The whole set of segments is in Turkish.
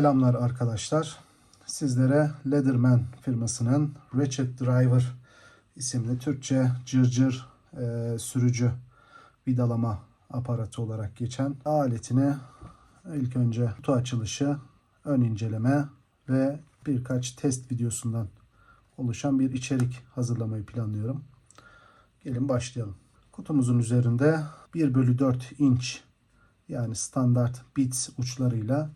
Selamlar arkadaşlar. Sizlere Leatherman firmasının Ratchet Driver isimli Türkçe cırcır e, sürücü vidalama aparatı olarak geçen aletini ilk önce kutu açılışı, ön inceleme ve birkaç test videosundan oluşan bir içerik hazırlamayı planlıyorum. Gelin başlayalım. Kutumuzun üzerinde 1 bölü 4 inç yani standart bits uçlarıyla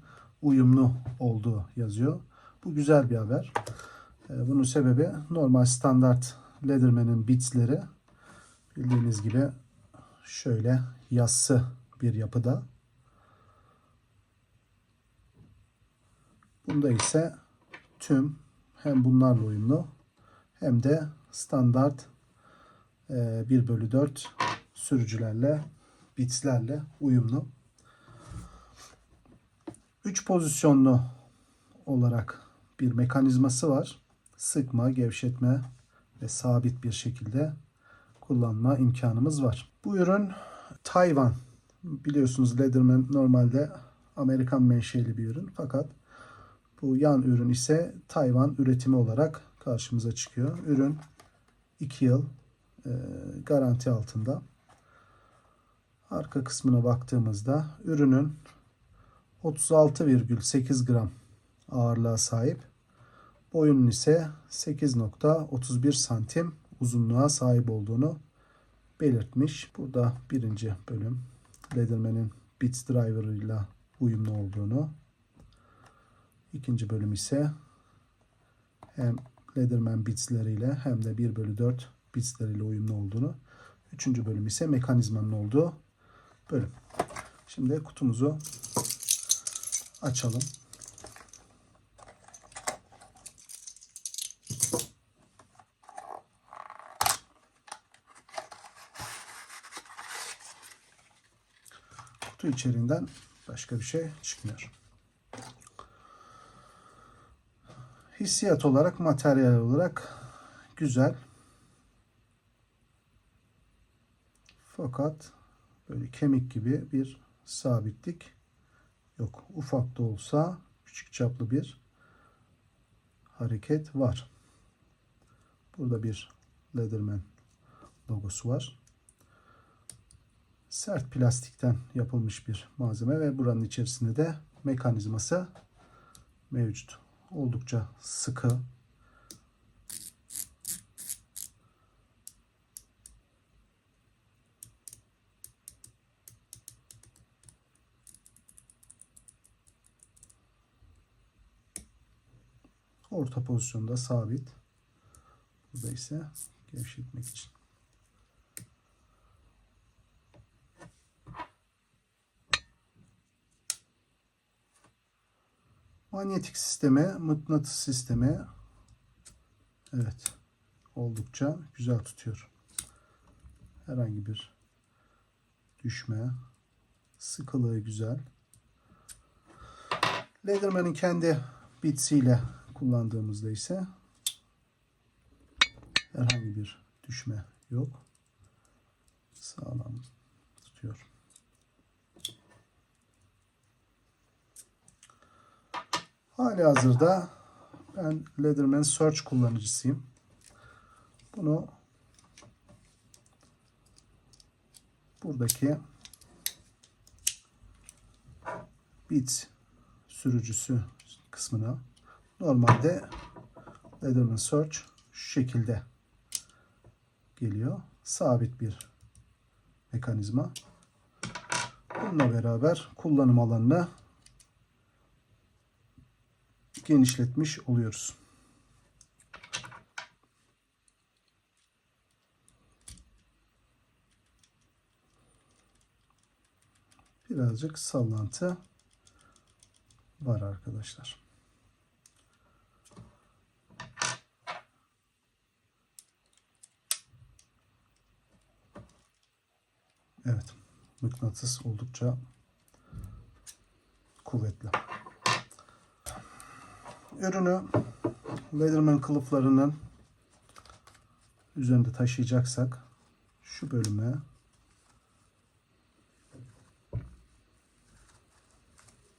uyumlu olduğu yazıyor. Bu güzel bir haber. Ee, Bunun sebebi normal standart Leatherman'in bitsleri bildiğiniz gibi şöyle yassı bir yapıda. Bunda ise tüm hem bunlarla uyumlu hem de standart e, 1 bölü 4 sürücülerle bitslerle uyumlu. 3 pozisyonlu olarak bir mekanizması var. Sıkma, gevşetme ve sabit bir şekilde kullanma imkanımız var. Bu ürün Tayvan. Biliyorsunuz Leatherman normalde Amerikan menşeli bir ürün fakat bu yan ürün ise Tayvan üretimi olarak karşımıza çıkıyor. Ürün 2 yıl e, garanti altında. Arka kısmına baktığımızda ürünün 36,8 gram ağırlığa sahip. Boyunun ise 8.31 santim uzunluğa sahip olduğunu belirtmiş. Burada birinci bölüm Leatherman'in Beats Driver ile uyumlu olduğunu. İkinci bölüm ise hem Leatherman bitsleriyle hem de 1 bölü 4 bitsleriyle uyumlu olduğunu. Üçüncü bölüm ise mekanizmanın olduğu bölüm. Şimdi kutumuzu açalım. Kutu içeriğinden başka bir şey çıkmıyor. Hissiyat olarak, materyal olarak güzel. Fakat böyle kemik gibi bir sabitlik yok. Ufak da olsa küçük çaplı bir hareket var. Burada bir Leatherman logosu var. Sert plastikten yapılmış bir malzeme ve buranın içerisinde de mekanizması mevcut. Oldukça sıkı. Orta pozisyonda sabit. Burada ise gevşetmek için. Manyetik sistemi, mıknatıs sistemi evet oldukça güzel tutuyor. Herhangi bir düşme, sıkılığı güzel. Leatherman'in kendi bitsiyle kullandığımızda ise herhangi bir düşme yok. Sağlam tutuyor. Hali hazırda ben Leatherman Search kullanıcısıyım. Bunu buradaki bit sürücüsü kısmına normalde Leatherman Search şu şekilde geliyor. Sabit bir mekanizma. Bununla beraber kullanım alanını genişletmiş oluyoruz. Birazcık sallantı var arkadaşlar. Evet. Mıknatıs oldukça kuvvetli. Ürünü Leatherman kılıflarının üzerinde taşıyacaksak şu bölüme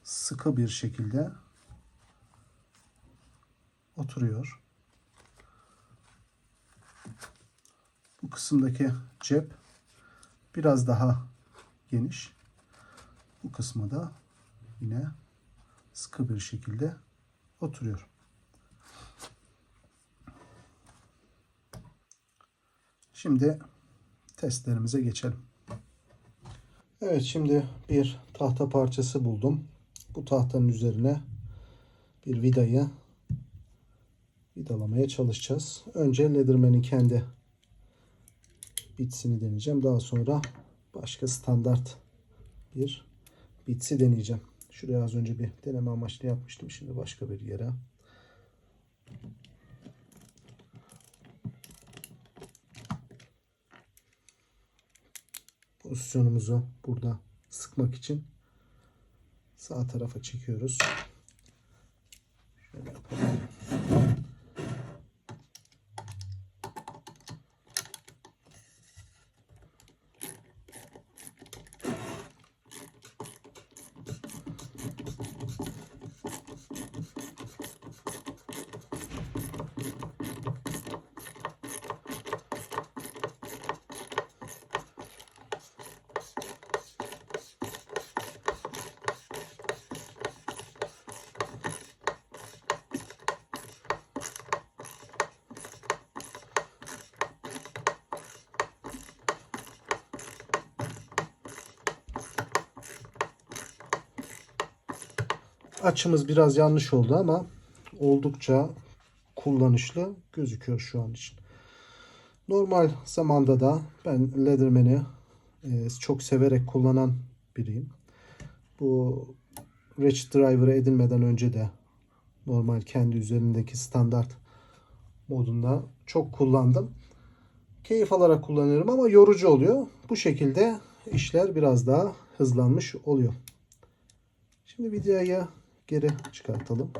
sıkı bir şekilde oturuyor. Bu kısımdaki cep biraz daha geniş. Bu kısma da yine sıkı bir şekilde oturuyor. Şimdi testlerimize geçelim. Evet şimdi bir tahta parçası buldum. Bu tahtanın üzerine bir vidayı vidalamaya çalışacağız. Önce Leatherman'in kendi bitsini deneyeceğim. Daha sonra başka standart bir bitsi deneyeceğim. Şuraya az önce bir deneme amaçlı yapmıştım. Şimdi başka bir yere. Pozisyonumuzu burada sıkmak için sağ tarafa çekiyoruz. Şöyle yapalım. Açımız biraz yanlış oldu ama oldukça kullanışlı gözüküyor şu an için. Normal zamanda da ben Leatherman'i e, çok severek kullanan biriyim. Bu Ratchet Driver'ı edinmeden önce de normal kendi üzerindeki standart modunda çok kullandım. Keyif alarak kullanıyorum ama yorucu oluyor. Bu şekilde işler biraz daha hızlanmış oluyor. Şimdi videoyu geri çıkartalım.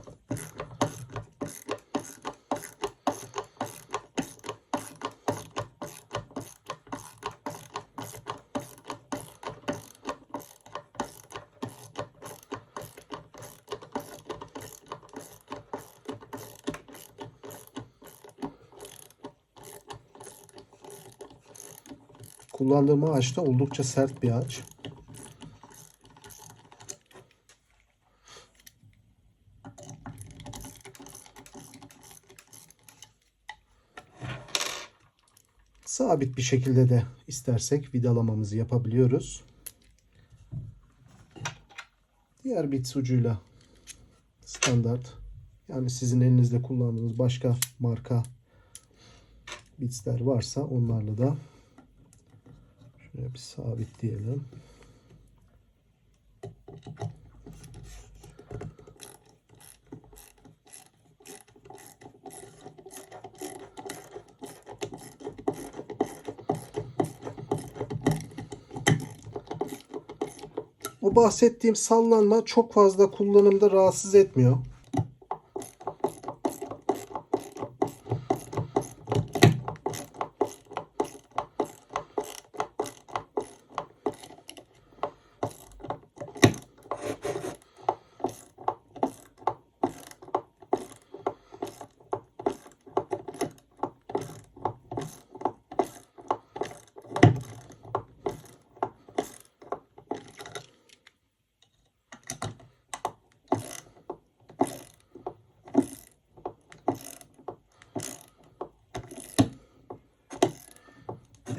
Kullandığım ağaç da oldukça sert bir ağaç. Sabit bir şekilde de istersek vidalamamızı yapabiliyoruz. Diğer bit ucuyla standart yani sizin elinizde kullandığınız başka marka bitsler varsa onlarla da şöyle bir sabitleyelim. O bahsettiğim sallanma çok fazla kullanımda rahatsız etmiyor.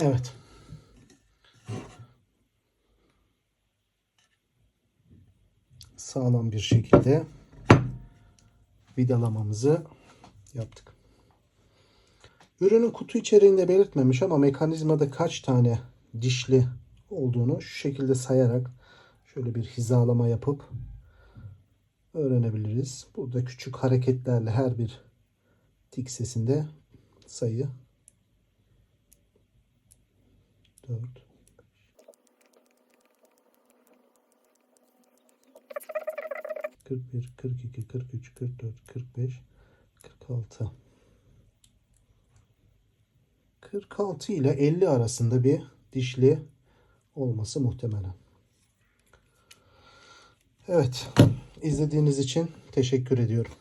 Evet. Sağlam bir şekilde vidalamamızı yaptık. Ürünün kutu içeriğinde belirtmemiş ama mekanizmada kaç tane dişli olduğunu şu şekilde sayarak şöyle bir hizalama yapıp öğrenebiliriz. Burada küçük hareketlerle her bir tik sesinde sayı 4 41 42 43 44 45 46 46 ile 50 arasında bir dişli olması muhtemelen. Evet, izlediğiniz için teşekkür ediyorum.